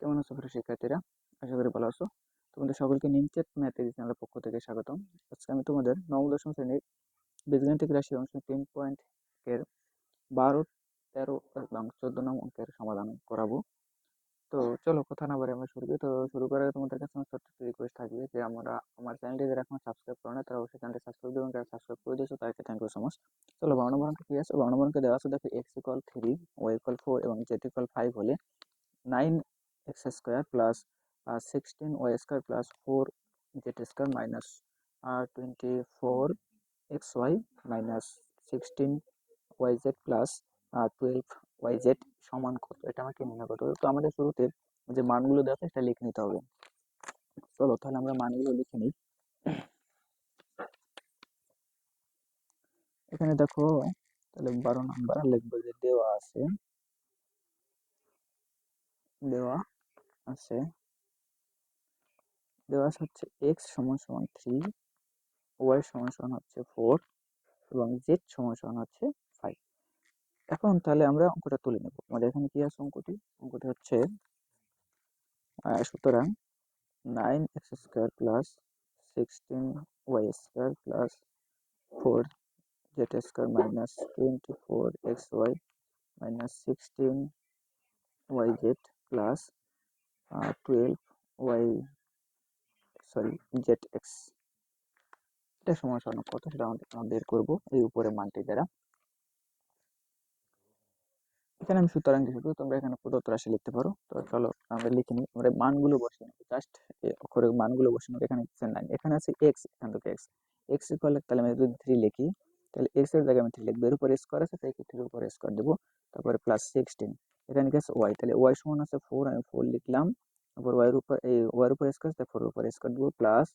কেমন আছো প্রিয় শিক্ষার্থীরা? আশা করি ভালো আছো। তোমাদের সকলকে নিমচেট ম্যাথ চ্যানেলের পক্ষ থেকে স্বাগতম। আজকে আমি তোমাদের নবম, দশম শ্রেণির বীজগাণিতিক রাশি অংশ তিন পয়েন্ট এর বারো, তেরো এবং চোদ্দ নং অঙ্কের সমাধান করাবো। তো চলো কথা না বলে আমরা শুরু করি। তো শুরু করার আগে তোমাদের কাছে আমার ছোট্ট একটি রিকোয়েস্ট থাকবে যে আমরা আমার চ্যানেলটি যারা এখন সাবস্ক্রাইব করে না, তারা অবশ্যই চ্যানেলটি সাবস্ক্রাইব দেবেন যারা সাবস্ক্রাইব করে দিয়েছ, তাদেরকে থ্যাংক ইউ সো মাচ চলো বারো নম্বর অঙ্ক কি আছে? বারো নম্বর অঙ্কে দেওয়া আছে, দেখো x equal three y equal four এবং জেড ইকুয়াল ফাইভ হলে nine x square plus sixteen y square plus four z square minus twenty four x y minus sixteen y z plus twelve y z সমান কত? এটা আমাকে নির্ণয় করতে হবে। তো আমাদের শুরুতে যে মানগুলো দেওয়া সেটা লিখে নিতে হবে। চলো তাহলে আমরা মানগুলো লিখে নিই। এখানে দেখো, তাহলে বারো নাম্বার লিখব যে দেওয়া আছে, দেওয়া আছে। দেওয়া হচ্ছে এক্স সমান সমান থ্রি ওয়াই সমান সমান হচ্ছে ফোর এবং জেড সমান সমান হচ্ছে ফাইভ এখন তাহলে আমরা অঙ্কটা তুলে নেব। আমাদের এখানে কি আছে অঙ্কটি? অঙ্কটি হচ্ছে সুতরাং nine x square plus sixteen y square plus four z square minus twenty four x y minus sixteen y z plus twelve y sorry z x এটা সমান কত সেটা আমাদের বের করব, এই উপরে মানটি দ্বারা। এখানে আমি সুতরাং লিখব তোমরা এখানে প্রদত্ত রাশি লিখতে পারো। তো চলো আমরা লিখে নিই, আমরা মানগুলো বসিয়ে নেব। জাস্ট অক্ষরে মানগুলো বসিয়ে নেব, এখানে নাইন এখানে আছে এক্স এখান থেকে এক্স এক্স ইকুয়াল তাহলে আমি যদি থ্রি লিখি, তাহলে এক্সের জায়গায় আমি থ্রি লিখব, এর উপরে স্কোয়ার আছে, তাই থ্রির উপরে স্কোয়ার দেবো। তারপরে প্লাস সিক্সটিন এখানে কি আছে ওয়াই, তাহলে ওয়াই সমান আছে ফোর আমি ফোর লিখলাম তারপর ওয়াইয়ের উপর, এই ওয়াইয়ের উপর স্কোয়ার তাই ফোর উপর স্কোয়ার দেবো প্লাস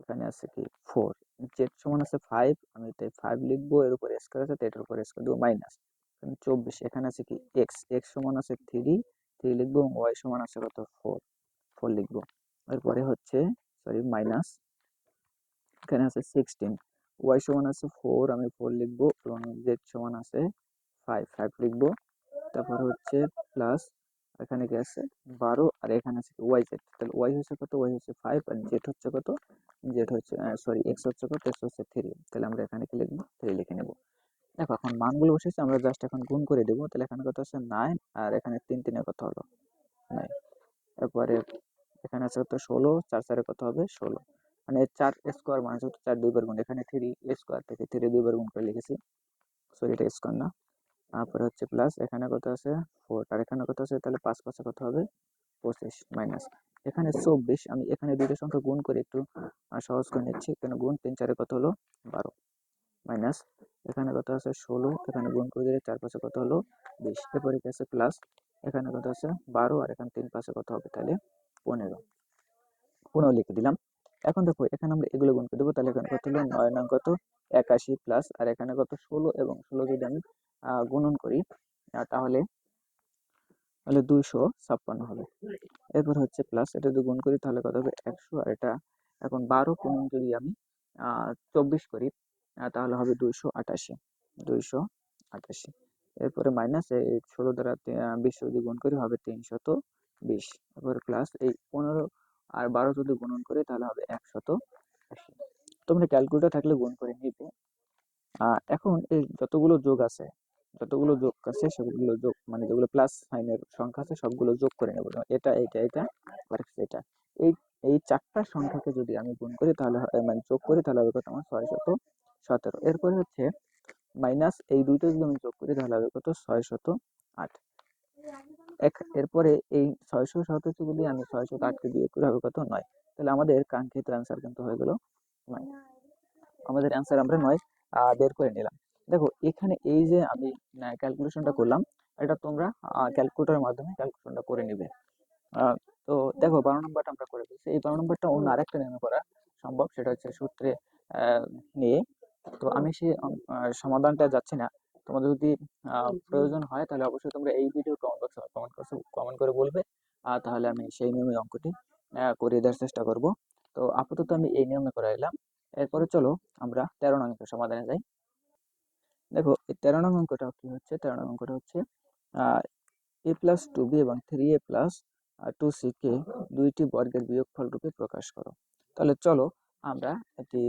এখানে আছে কি ফোর জেড সমান আছে ফাইভ আমি তাই ফাইভ লিখব, এর উপর স্কোয়ার আছে, তাই এটার উপর স্কোয়ার দেবো মাইনাস চব্বিশ, এখানে আছে কি এক্স এক্স সমান আছে থ্রি থ্রি লিখব এবং ওয়াই সমান আছে কত ফোর ফোর লিখব, এরপরে হচ্ছে সরি মাইনাস এখানে আছে সিক্সটিন ওয়াই সমান আছে ফোর আমি ফোর লিখব, এবং জেড সমান আছে ফাইভ ফাইভ লিখব তারপর হচ্ছে প্লাস এখানে আছে বারো আর এখানে আছে ওয়াই জেড তাহলে ওয়াই হচ্ছে কত? ওয়াই হচ্ছে ফাইভ আর জেড হচ্ছে কত? জেড হচ্ছে সরি এক্স হচ্ছে কত? এক্স হচ্ছে থ্রি তাহলে আমরা এখানে কি লিখব? থ্রি লিখে নেব। দেখো, এখন মানগুলো বসেছে, আমরা জাস্ট এখন গুণ করে দেবো। তাহলে এখানে কত আছে নাইন আর এখানে তিন তিনে কত হলো? নাইন তারপরে এখানে আছে কত? ষোলো। চার চারে কত হবে? ষোলো। মানে চার স্কোয়ার মানে হচ্ছে চার দুইবার গুণ। এখানে থ্রি স্কোয়ার থেকে থ্রি দুইবার গুণ করে লিখেছি। সরি এটা স্কোয়ার না। তারপরে হচ্ছে প্লাস এখানে কত আছে? ফোর আর এখানে কত আছে? তাহলে পাঁচ পাঁচে কত হবে? পঁচিশ মাইনাস এখানে চব্বিশ, আমি এখানে দুইটা সংখ্যা গুণ করে একটু সহজ করে নিচ্ছি। এখানে গুণ তিন, চারে কত হলো? বারো মাইনাস এখানে কত আছে? ষোলো, এখানে গুণ করে দিলে চার পাশে কত হলো? বিশ। এরপরে কি আছে? প্লাস এখানে কত আছে? বারো, আর এখানে তিন পাশে কত হবে? তাহলে পনেরো। পনেরো লিখে দিলাম। এখন দেখো, এখানে আমরা এগুলো গুণ করে দেবো। তাহলে এখানে কত হলো? নয় নয় কত? একাশি প্লাস আর এখানে কত? ষোলো এবং ষোলো যদি আমি গুণন করি। তাহলে তাহলে দুইশো ছাপ্পান্ন হবে। এরপর হচ্ছে প্লাস এটা যদি গুণ করি তাহলে কত হবে? একশো। আর এটা এখন বারো গুণ যদি আমি চব্বিশ করি তাহলে হবে দুইশো আটাশি। দুইশো আটাশি। এরপরে মাইনাস এই ষোলো দ্বারা বিশ যদি গুণ করি হবে তিনশত বিশ। এরপরে প্লাস এই পনেরো আর বারো যদি গুণন করি তাহলে হবে একশত আশি। তোমরা ক্যালকুলেটার থাকলে গুণ করে নিবে। এখন এই যতগুলো যোগ আছে যতগুলো যোগ আছে সেগুলো যোগ মানে যেগুলো প্লাস সাইনের সংখ্যা আছে, সবগুলো যোগ করে নেব। এটা এটা এটা এটা। এই এই চারটা সংখ্যাকে যদি আমি গুণ করি তাহলে মানে যোগ করি তাহলে হবে কত? আমার ছয় শত সতেরো। এরপরে হচ্ছে মাইনাস এই দুইটা যদি আমি যোগ করি তাহলে হবে কত? ছয় শত আট। এক, এরপরে এই ছয়শো সতেরো যদি আমি ছয়শো আটকে বিয়োগ করি হবে কত? নয়। তাহলে আমাদের কাঙ্ক্ষিত অ্যান্সার কিন্তু হয়ে গেল নয়। আমাদের অ্যান্সার আমরা নয় বের করে নিলাম। দেখো, এখানে এই যে আমি ক্যালকুলেশনটা করলাম, এটা তোমরা ক্যালকুলেটরের মাধ্যমে ক্যালকুলেশনটা করে নিবে। তো দেখো, বারো নম্বরটা আমরা করে দিচ্ছি এই বারো নম্বরটা অন্য আরেকটা নিয়মে করা সম্ভব, সেটা হচ্ছে সূত্রে নিয়ে। তো আমি সেই সমাধানটা যাচ্ছি না। তোমাদের যদি প্রয়োজন হয়, তাহলে অবশ্যই তোমরা এই ভিডিও কমেন্ট বক্সে কমেন্ট বক্সে কমেন্ট করে বলবে। আর তাহলে আমি সেই নিয়মে অঙ্কটি করে দেওয়ার চেষ্টা করব। তো আপাতত আমি এই নিয়মে করে এলাম। এরপরে চলো, আমরা তেরো নং সমাধানে যাই। দেখো, এই তেরো নং অঙ্কটা কি হচ্ছে? তেরো নং অঙ্কটা হচ্ছে এ প্লাস টু বি এবং three a plus two c কে দুইটি বর্গের বিয়োগফল রূপে প্রকাশ করো। তাহলে চলো আমরা এটি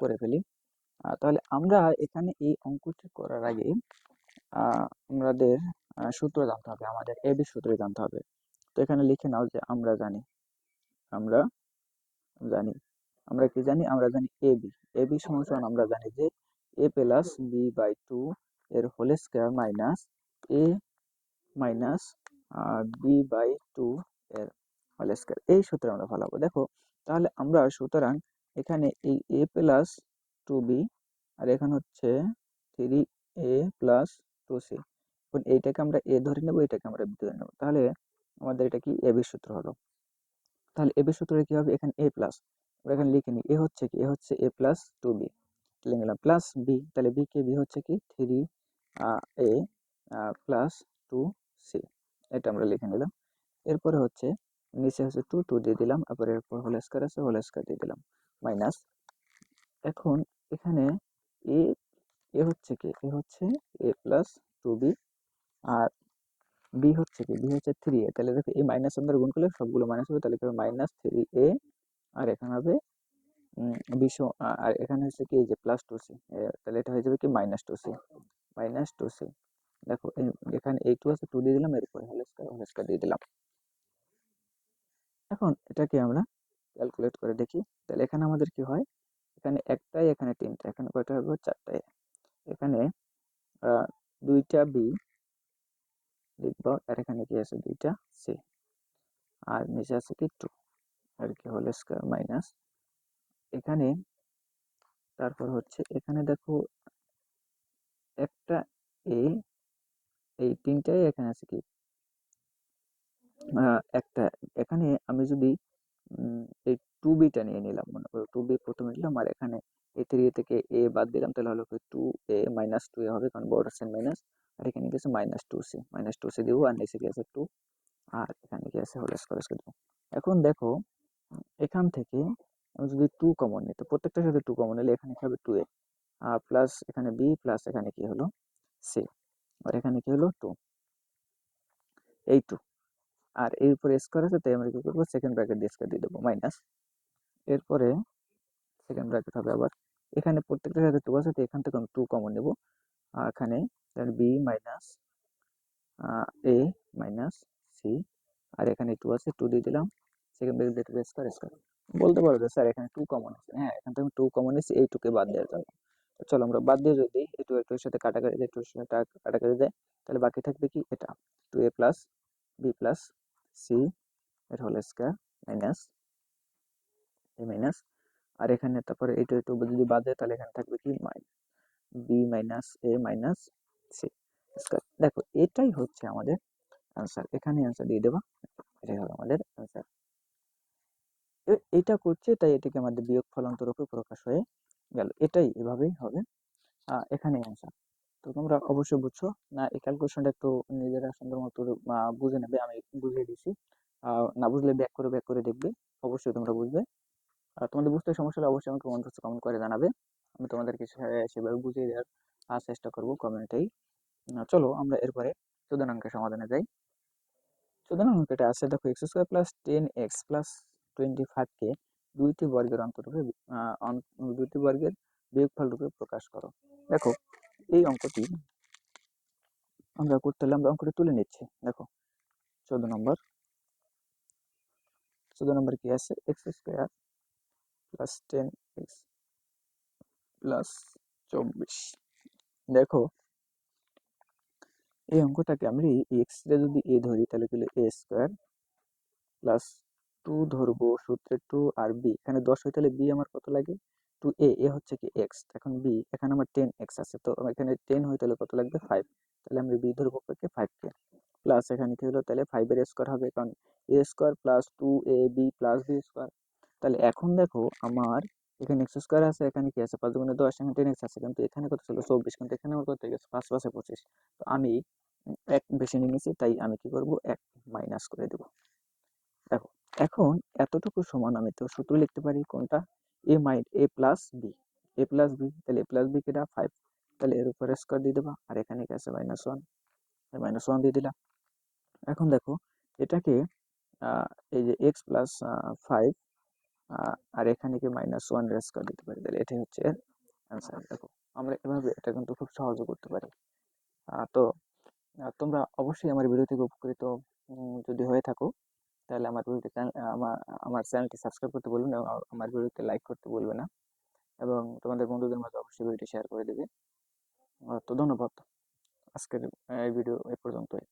করে ফেলি। তাহলে আমরা এখানে এই অঙ্কটি করার আগে আমাদের সূত্র জানতে হবে, আমাদের এবি সূত্র জানতে হবে। তো এখানে লিখে নাও যে আমরা জানি আমরা জানি, আমরা কি জানি? আমরা জানি এ বি এ বি সমান আমরা জানি যে a plus b by two এর whole square minus a minus b by two এর হোল স্কোয়ার এই সূত্রে আমরা ফলাবো। দেখো, তাহলে আমরা সুতরাং এখানে এই এ প্লাস টু বি আর এখানে হচ্ছে three a plus two c এখন এইটাকে আমরা এ ধরে নেব, এটাকে আমরা বি ধরে নেব। তাহলে আমাদের এটা কি? এ বি সূত্র হলো। তাহলে এ বি সূত্রে কি হবে? এখানে এ প্লাস আমরা এখানে লিখে নিই এ হচ্ছে কি? এ হচ্ছে এ প্লাস টু বি লিখে নিলাম প্লাস বি তাহলে বি কে বি হচ্ছে কি? Three a plus two c এটা আমরা লিখে নিলাম। এরপরে হচ্ছে, নিচে হচ্ছে টু টু দিয়ে দিলাম তারপরে এরপর হোল স্কোয়ার আছে হোল স্কোয়ার দিয়ে দিলাম মাইনাস এখন এখানে এ এ হচ্ছে কি? এ হচ্ছে এ প্লাস টু বি আর বি হচ্ছে কি? বি হচ্ছে থ্রি এ তাহলে দেখো, এই মাইনাস আমরা গুণ করলে সবগুলো মাইনাস হবে, তাহলে মাইনাস থ্রি এ আর এখানে হবে বিশ আর এখানে হচ্ছে কি এই যে প্লাস টু সি তাহলে এটা হয়ে যাবে কি minus two c minus two c দেখো এখানে এই টু আছে টু দিয়ে দিলাম, এরপরে হোল স্কোয়ার হোল স্কোয়ার দিয়ে দিলাম। এখন এটাকে আমরা ক্যালকুলেট করে দেখি, তাহলে এখানে আমাদের কি হয়? এখানে একটাই, এখানে তিনটা, এখানে কয়টা হবে? চারটায় এখানে দুইটা বি লিখব, আর এখানে কি আছে? দুইটা সি আর নিচে আছে কি টু আর কি হোল স্কোয়ার মাইনাস এখানে তারপর হচ্ছে এখানে দেখো একটা এ, এই তিনটাই এখানে আছে কি? একটা এখানে আমি যদি এই টু বিটা নিয়ে নিলাম, মনে করো টু বি প্রথমে নিলাম আর এখানে এ থ্রি এ থেকে এ বাদ দিলাম, তাহলে হলো two a minus two a হবে, কারণ বর্ডার সেন মাইনাস আর এখানে গেছে minus two c minus two c দিব, আর নিচে গেছে টু আর এখানে কি আছে? হোল স্কোয়ার স্কোয়ার এখন দেখো, এখান থেকে আমি যদি টু কমন নিই, তো প্রত্যেকটার সাথে টু কমন নিলে এখানে কি হবে? টু এ আর প্লাস এখানে বি প্লাস এখানে কি হলো? সি আর এখানে কি হলো? টু এই টু আর এর উপরে স্কোয়ার আছে, তাই আমরা কি করব? সেকেন্ড ব্র্যাকেট দিয়ে স্কোয়ার দিয়ে দেবো মাইনাস এরপরে সেকেন্ড ব্র্যাকেট হবে আবার। এখানে প্রত্যেকটার সাথে টু আছে, তো এখান থেকে আমি টু কমন নেব। আর এখানে b minus a minus c আর এখানে টু আছে টু দিয়ে দিলাম। সেকেন্ড ব্র্যাকেট দিয়ে স্কোয়ার স্কোয়ার বলতে পারো যে, স্যার, এখানে টু কমন আছে। হ্যাঁ এখান থেকে টু কমন এসে এই টুকে বাদ দেওয়ার জন্য চলো আমরা বাদ দিয়ে যদি এই টু এর সাথে কাটাকাটি যায় টুর সাথে কাটাকাটি যায় তাহলে বাকি থাকবে কি? এটা। Two a plus b plus c এর whole square minus a minus আর এখানে তারপরে এটা একটু যদি বাদ দেয়, তাহলে এখানে থাকবে কি? B minus a minus c দেখো, এটাই হচ্ছে আমাদের অ্যান্সার এখানে অ্যান্সার দিয়ে দেবা। এটাই হবে আমাদের অ্যান্সার এটা করছে তাই এটাকে আমাদের বিয়োগ ফলান্তর রূপে প্রকাশ হয়ে গেল। এটাই এভাবেই হবে। এখানে অ্যান্সার তো তোমরা অবশ্যই বুঝছ। না, এই ক্যালকুলেশনটা একটু নিজেরা সুন্দর মতো বুঝে নেবে, আমি বুঝিয়ে দিছি না বুঝলে ব্যাক করে ব্যাক করে দেখবে। অবশ্যই তোমরা বুঝবে। আর তোমাদের বুঝতে সমস্যা হলে অবশ্যই আমাকে কমেন্ট কমেন্ট করে জানাবে। আমি তোমাদেরকে সেভাবে বুঝিয়ে দেওয়ার চেষ্টা করব কমেন্টেই চলো আমরা এরপরে চোদ্দ অঙ্কের সমাধানে যাই। চোদ্দ অঙ্কটা আছে, দেখো x square plus ten x plus twenty ফাইভকে দুইটি বর্গের অন্তরূপে দুইটি বর্গের বিয়োগফল রূপে প্রকাশ করো। দেখো, এই অঙ্কটি আমরা করতে হলে আমরা অঙ্কটি তুলে নিচ্ছি। দেখো, চোদ্দ নম্বর। চোদ্দ নম্বর কি আছে? X square plus ten x plus চব্বিশ। দেখো, এই অঙ্কটাকে আমি এক্স রে যদি এ ধরি, তাহলে কি এ স্কোয়ার প্লাস টু ধরবো, সূত্রে টু আর বি। এখানে দশ হয়, তাহলে বি আমার কত লাগে? টু এ এ হচ্ছে কি এক্স। এখন বি, এখানে আমার টেন এক্স আছে। তো এখানে টেন হয়, তাহলে কত লাগবে? ফাইভ। তাহলে আমি বি ধরবো কে। ফাইভকে প্লাস এখানে কি হলো? তাহলে ফাইভের স্কোয়ার হবে। কারণ a square plus two a, b plus b square. তাহলে এখন দেখো আমার এখানে এক্স স্কোয়ার আছে, এখানে কি আছে? পাঁচ দুগুণে দশ, এখানে টেন এক্স আছে। কিন্তু এখানে কত ছিল? চব্বিশ। কিন্তু এখানে আমার কত গেছে? পাঁচ পাঁচে পঁচিশ। তো আমি এক বেশি নিয়ে নিয়েছি, তাই আমি কি করব? এক মাইনাস করে দেবো। দেখো। এখন এতটুকু সমান আমি তো সূত্র লিখতে পারি কোনটা? A my a plus b a plus b তাহলে এ প্লাস বি কেটা ফাইভ তাহলে এর উপরে স্কোয়ার দিয়ে দেবা, আর এখানে কি আছে? মাইনাস ওয়ান মাইনাস ওয়ান দিয়ে দিলাম। এখন দেখো, এটাকে এই যে এক্স প্লাস ফাইভ আর এখানে কি মাইনাস ওয়ান রেস করে দিতে পারি? তাহলে এটাই হচ্ছে এর অ্যান্সার দেখো, আমরা এভাবে এটা কিন্তু খুব সহজে করতে পারি। তো তোমরা অবশ্যই আমার ভিডিও থেকে উপকৃত যদি হয়ে থাকো তাহলে আমার ভিডিওটি আমার আমার চ্যানেলটি সাবস্ক্রাইব করতে বলবেন এবং আমার ভিডিওতে লাইক করতে বলবে না। এবং তোমাদের বন্ধুদের মাঝে অবশ্যই ভিডিওটি শেয়ার করে দেবে। তো ধন্যবাদ। আজকের এই ভিডিও এ পর্যন্তই।